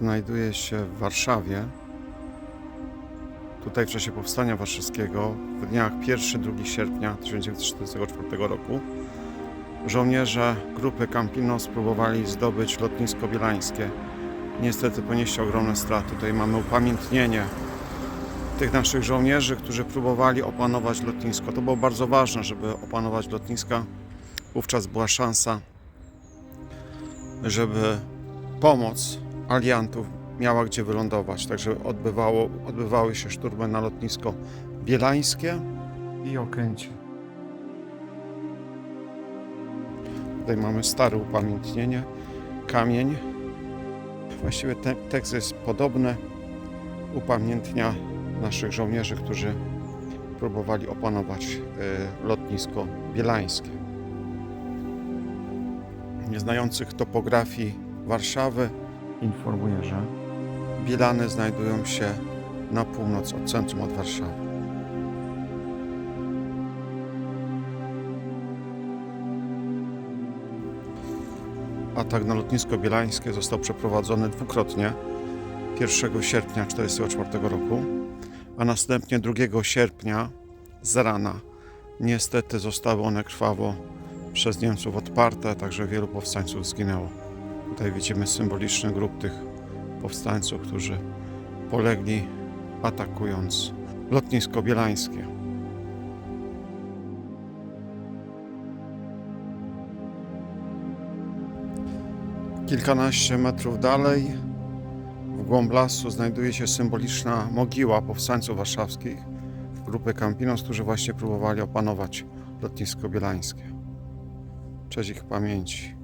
znajduje się w Warszawie. Tutaj w czasie powstania warszawskiego, w dniach 1-2 sierpnia 1944 roku, żołnierze grupy Campino spróbowali zdobyć lotnisko bielańskie. Niestety ponieśli ogromne straty. Tutaj mamy upamiętnienie tych naszych żołnierzy, którzy próbowali opanować lotnisko. To było bardzo ważne, żeby opanować lotniska. Wówczas była szansa, żeby pomoc aliantów miała gdzie wylądować. Także odbywało, odbywały się szturmy na lotnisko bielańskie i Okęcie. Tutaj mamy stare upamiętnienie, kamień. Właściwie ten tekst jest podobny. Upamiętnia naszych żołnierzy, którzy próbowali opanować y, lotnisko bielańskie. Nieznających topografii Warszawy informuję, że Bielany znajdują się na północ od centrum od Warszawy. Atak na lotnisko bielańskie został przeprowadzony dwukrotnie 1 sierpnia 1944 roku, a następnie 2 sierpnia z rana. Niestety zostały one krwawo przez Niemców odparte, także wielu powstańców zginęło. Tutaj widzimy symboliczny grób tych powstańców, którzy polegli atakując lotnisko bielańskie. Kilkanaście metrów dalej, w głąb lasu, znajduje się symboliczna mogiła powstańców warszawskich grupy Campinos, którzy właśnie próbowali opanować lotnisko bielańskie. Cześć ich pamięci.